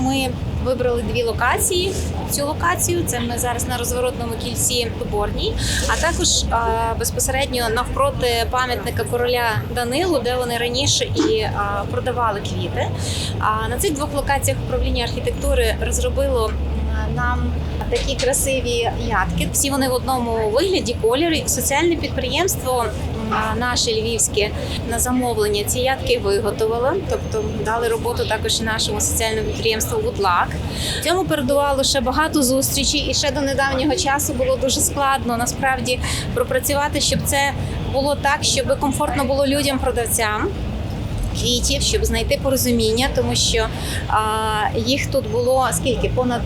ми вибрали дві локації. Цю локацію це ми зараз на розворотному кільці Борній, а також а, безпосередньо навпроти пам'ятника короля Данилу, де вони раніше і а, продавали квіти. А на цих двох локаціях управління архітектури розробило нам такі красиві ядки. Всі вони в одному вигляді, кольорі. Соціальне підприємство наше львівське на замовлення ці ядки виготовило, тобто дали роботу також і нашому соціальному підприємству Вудлак. Цьому передувало ще багато зустрічей, і ще до недавнього часу було дуже складно насправді пропрацювати, щоб це було так, щоб комфортно було людям-продавцям квітів, щоб знайти порозуміння, тому що а, їх тут було скільки понад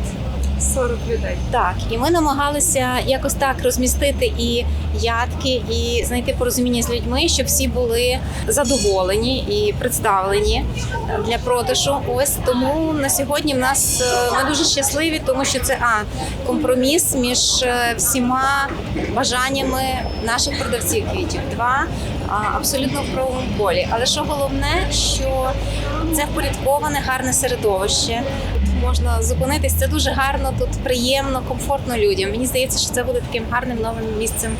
40 людей. так, і ми намагалися якось так розмістити і ядки, і знайти порозуміння з людьми, щоб всі були задоволені і представлені для продажу. Ось тому на сьогодні в нас е, ми дуже щасливі, тому що це а компроміс між е, всіма бажаннями наших продавців квітів. Два абсолютно в правовому полі. Але що головне, що це впорядковане гарне середовище можна зупинитись. Це дуже гарно, тут приємно, комфортно людям. Мені здається, що це буде таким гарним новим місцем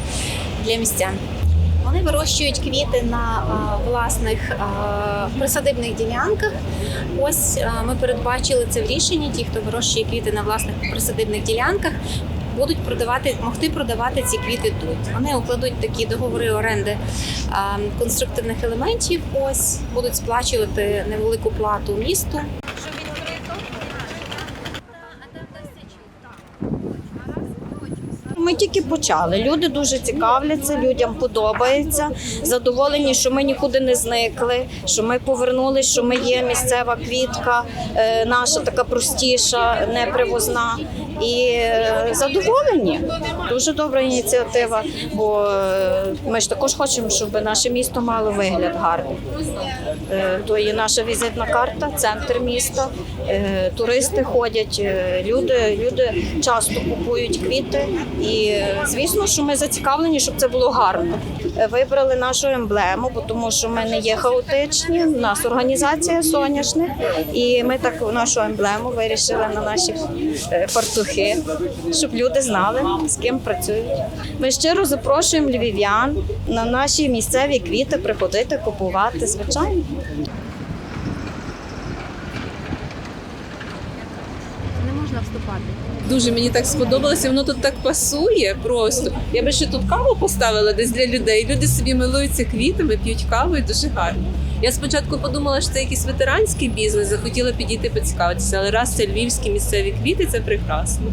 для містян. Вони вирощують квіти на а, власних а, присадибних ділянках. Ось а, ми передбачили це в рішенні. Ті, хто вирощує квіти на власних присадибних ділянках, будуть продавати, могти продавати ці квіти тут. Вони укладуть такі договори оренди а, конструктивних елементів. Ось будуть сплачувати невелику плату місту. Ми тільки почали. Люди дуже цікавляться, людям подобається. Задоволені, що ми нікуди не зникли, що ми повернулись, що ми є місцева квітка, е, наша така простіша, непривозна. І е, задоволені. Дуже добра ініціатива, бо е, ми ж також хочемо, щоб наше місто мало вигляд гарний. То є наша візитна карта, центр міста. Туристи ходять, люди, люди часто купують квіти. І е, звісно, що ми зацікавлені, щоб це було гарно. Е, Вибрали нашу емблему, бо тому що ми не є хаотичні. У нас організація соняшник, і ми так нашу емблему вирішили на наші е, фартухи, щоб люди знали, з ким працюють. Ми щиро запрошуємо львів'ян на наші місцеві квіти приходити, купувати, звичайно. Не можна вступати. Дуже мені так сподобалося. Воно тут так пасує просто. Я би ще тут каву поставила десь для людей. Люди собі милуються квітами, п'ють каву і дуже гарно. Я спочатку подумала, що це якийсь ветеранський бізнес, захотіла підійти поцікавитися, але раз це львівські місцеві квіти, це прекрасно.